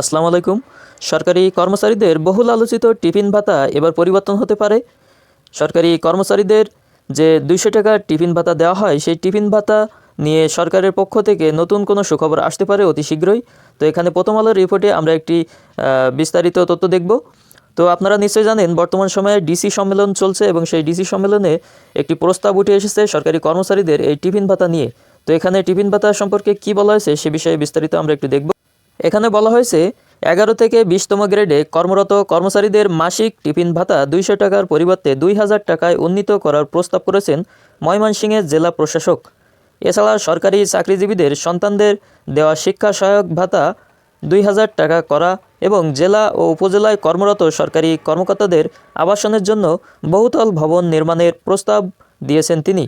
আসসালামু আলাইকুম। সরকারি কর্মচারীদের বহুল আলোচিত টিফিন ভাতা এবার পরিবর্তন হতে পারে। সরকারি কর্মচারীদের যে দুইশো টাকার টিফিন ভাতা দেওয়া হয়, সেই টিফিন ভাতা নিয়ে সরকারের পক্ষ থেকে নতুন কোনো সুখবর আসতে পারে অতি শীঘ্রই। তো এখানে প্রথম আলোর রিপোর্টে আমরা একটি বিস্তারিত তথ্য দেখব। তো আপনারা নিশ্চয়ই জানেন, বর্তমান সময়ে ডিসি সম্মেলন চলছে এবং সেই ডিসি সম্মেলনে একটি প্রস্তাব উঠে এসেছে সরকারি কর্মচারীদের এই টিফিন ভাতা নিয়ে। তো এখানে টিফিন ভাতা সম্পর্কে কি বলা হয়েছে সে বিষয়ে বিস্তারিত আমরা একটু দেখব। এখানে বলা হয়েছে, এগারো থেকে বিশতম গ্রেডে কর্মরত কর্মচারীদের মাসিক টিফিন ভাতা দুইশো টাকার পরিবর্তে দুই হাজার টাকায় উন্নীত করার প্রস্তাব করেছেন ময়মনসিংহের জেলা প্রশাসক। এছাড়া সরকারি চাকরিজীবীদের সন্তানদের দেওয়া শিক্ষা সহায়ক ভাতা দুই হাজার টাকা করা এবং জেলা ও উপজেলায় কর্মরত সরকারি কর্মকর্তাদের আবাসনের জন্য বহুতল ভবন নির্মাণের প্রস্তাব দিয়েছেন তিনি।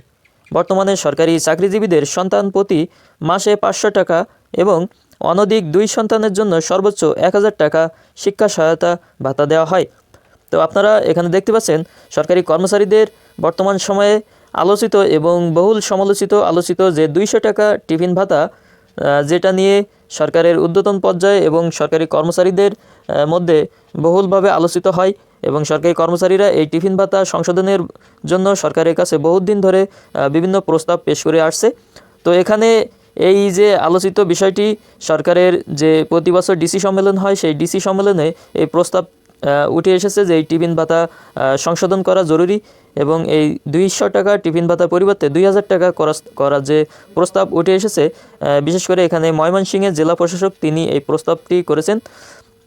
বর্তমানে সরকারি চাকরিজীবীদের সন্তান প্রতি মাসে পাঁচশো টাকা এবং অনধিক দুই সন্তানের জন্য সর্বোচ্চ এক হাজার টাকা শিক্ষা সহায়তা ভাতা দেওয়া হয়। তো আপনারা এখানে দেখতে পাচ্ছেন, সরকারি কর্মচারীদের বর্তমান সময়ে আলোচিত এবং বহুল সমালোচিত, আলোচিত যে দুইশো টাকা টিফিন ভাতা যেটা নিয়ে সরকারের ঊর্ধ্বতন পর্যায়ে এবং সরকারি কর্মচারীদের মধ্যে বহুলভাবে আলোচিত হয় এবং সরকারি কর্মচারীরা এই টিফিন ভাতা সংশোধনের জন্য সরকারের কাছে বহুদিন ধরে বিভিন্ন প্রস্তাব পেশ করে আসছে। তো এখানে এই যে আলোচিত বিষয়টি, সরকারের যে প্রতি বছর ডিসি সম্মেলন হয়, সেই ডিসি সম্মেলনে এই প্রস্তাব উঠে এসেছে যে এই টিফিন ভাতা সংশোধন করা জরুরি এবং এই দুইশো টাকা টিফিন ভাতার পরিবর্তে দুই হাজার টাকা করা করার যে প্রস্তাব উঠে এসেছে বিশেষ করে এখানে ময়মনসিংহের জেলা প্রশাসক তিনি এই প্রস্তাবটি করেছেন।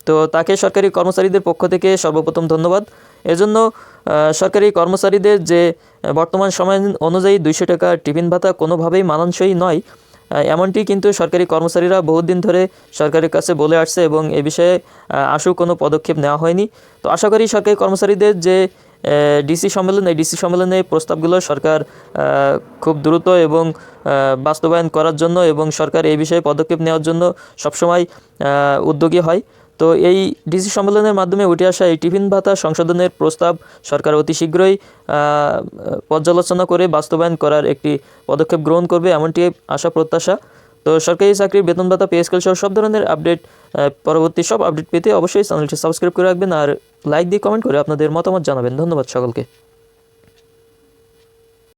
তো তাকে সরকারি কর্মচারীদের পক্ষ থেকে সর্বপ্রথম ধন্যবাদ। এজন্য সরকারি কর্মচারীদের যে বর্তমান সময় অনুযায়ী দুইশো টাকা টিফিন ভাতা কোনোভাবেই মানানসই নয়। এমনটি কিন্তু সরকারি কর্মচারীরা বহুদিন ধরে সরকারের কাছে বলে আসছে এবং এ বিষয়ে আসু কোনো পদক্ষেপ নেওয়া হয়নি। তো আশা করি সরকারি কর্মচারীদের যে ডিসি সম্মেলন, এই ডিসি সম্মেলনে প্রস্তাবগুলো সরকার খুব দ্রুত এবং বাস্তবায়ন করার জন্য এবং সরকার এই বিষয়ে পদক্ষেপ নেওয়ার জন্য সবসময় উদ্যোগী হয়। তো এই ডিসি সম্মেলনের মাধ্যমে উঠে আসা এই টিফিন ভাতা সংশোধনের প্রস্তাব সরকার অতি শীঘ্রই পর্যালোচনা করে বাস্তবায়ন করার একটি পদক্ষেপ গ্রহণ করবে এমনটি আশা, প্রত্যাশা। তো সরকারি চাকরির বেতন ভাতা পে স্কেল সহ সব ধরনের আপডেট পরবর্তী সব আপডেট পেতে অবশ্যই চ্যানেলটি সাবস্ক্রাইব করে রাখবেন আর লাইক দিয়ে কমেন্ট করে আপনাদের মতামত জানাবেন। ধন্যবাদ সকলকে।